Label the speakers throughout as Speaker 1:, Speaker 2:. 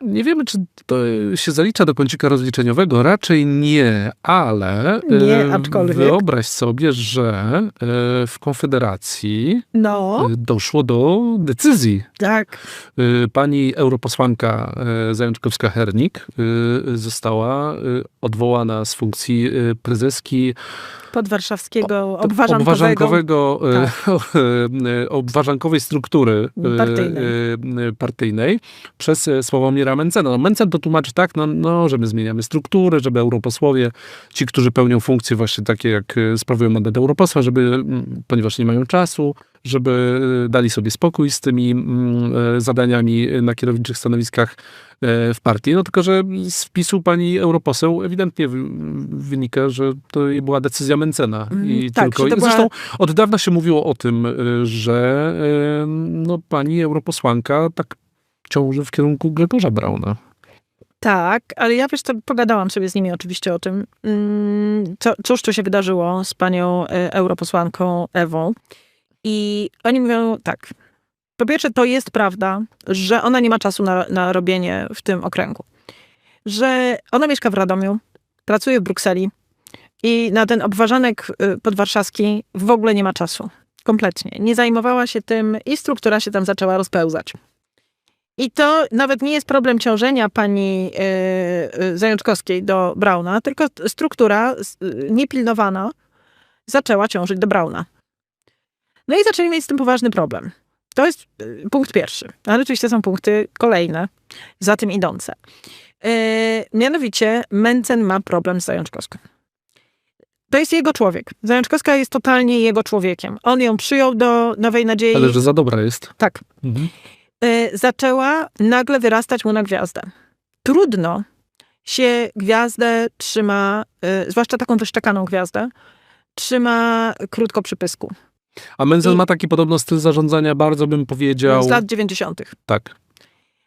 Speaker 1: Nie wiemy, czy to się zalicza do kącika rozliczeniowego. Raczej nie, ale
Speaker 2: Nie,
Speaker 1: e,
Speaker 2: aczkolwiek.
Speaker 1: wyobraź sobie, że e, w Konfederacji
Speaker 2: No,
Speaker 1: e, doszło do decyzji.
Speaker 2: tak.
Speaker 1: Pani europosłanka Zajączkowska-Hernik została odwołana z funkcji prezeski
Speaker 2: Podwarszawskiego, obwarzankowego.
Speaker 1: obwarzankowego, e, e, obwarzankowej struktury e,
Speaker 2: Partyjnej.
Speaker 1: e, partyjnej przez Sławomira Mencena. No, Mencen to tłumaczy tak, no, no, że my zmieniamy struktury, żeby europosłowie, ci, którzy pełnią funkcje właśnie takie, jak sprawują mandat europosła, żeby, ponieważ nie mają czasu, żeby e, dali sobie spokój z tymi mm, e, zadaniami na kierowniczych stanowiskach e, w partii. No tylko, że z wpisu pani europoseł ewidentnie wy- wynika, że to była decyzja Mencena. I
Speaker 2: Mm, tak,
Speaker 1: tylko. I
Speaker 2: była-
Speaker 1: Zresztą od dawna się mówiło o tym, że no, pani europosłanka tak ciąży w kierunku Gregorza Brauna.
Speaker 2: Tak, ale ja wiesz, to pogadałam sobie z nimi oczywiście o tym, mm, co, cóż tu się wydarzyło z panią europosłanką Ewą. I oni mówią tak. Po pierwsze, to jest prawda, że ona nie ma czasu na, na robienie w tym okręgu. Że ona mieszka w Radomiu, pracuje w Brukseli i na ten obważanek y, podwarszawski w ogóle nie ma czasu. Kompletnie. Nie zajmowała się tym i struktura się tam zaczęła rozpełzać. I to nawet nie jest problem ciążenia pani y, y, Zajączkowskiej do Brauna, tylko struktura y, niepilnowana zaczęła ciążyć do Brauna. No i zaczęli mieć z tym poważny problem. To jest y, punkt pierwszy. Ale oczywiście są punkty kolejne, za tym idące. Y, mianowicie Mencen ma problem z Zajączkowską. To jest jego człowiek. Zajączkowska jest totalnie jego człowiekiem. On ją przyjął do Nowej Nadziei.
Speaker 1: Ale że za dobra jest.
Speaker 2: Tak.
Speaker 1: Mhm.
Speaker 2: Y, zaczęła nagle wyrastać mu na gwiazdę. Trudno się gwiazdę trzyma, y, zwłaszcza taką wyszczekaną gwiazdę, trzyma krótko przy pysku.
Speaker 1: A Mencen
Speaker 2: I-
Speaker 1: ma taki podobno styl zarządzania, bardzo bym powiedział.
Speaker 2: Z lat 90.
Speaker 1: Tak.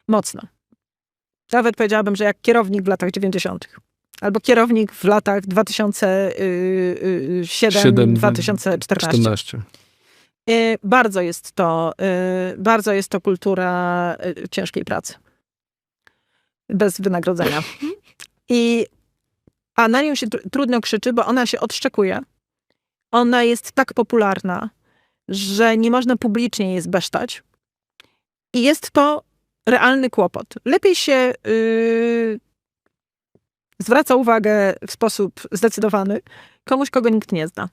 Speaker 2: Mocno. Nawet powiedziałabym, że jak kierownik w latach 90. Albo kierownik w latach y, 2007-2014.
Speaker 1: 14.
Speaker 2: Y, Bardzo jest to, y, bardzo jest to kultura y, ciężkiej pracy. Bez wynagrodzenia. I, a na nią się tr- trudno krzyczy, bo ona się odszczekuje. Ona jest tak popularna, że nie można publicznie jej zbesztać. I jest to realny kłopot. Lepiej się y, zwraca uwagę w sposób zdecydowany komuś, kogo nikt nie zna.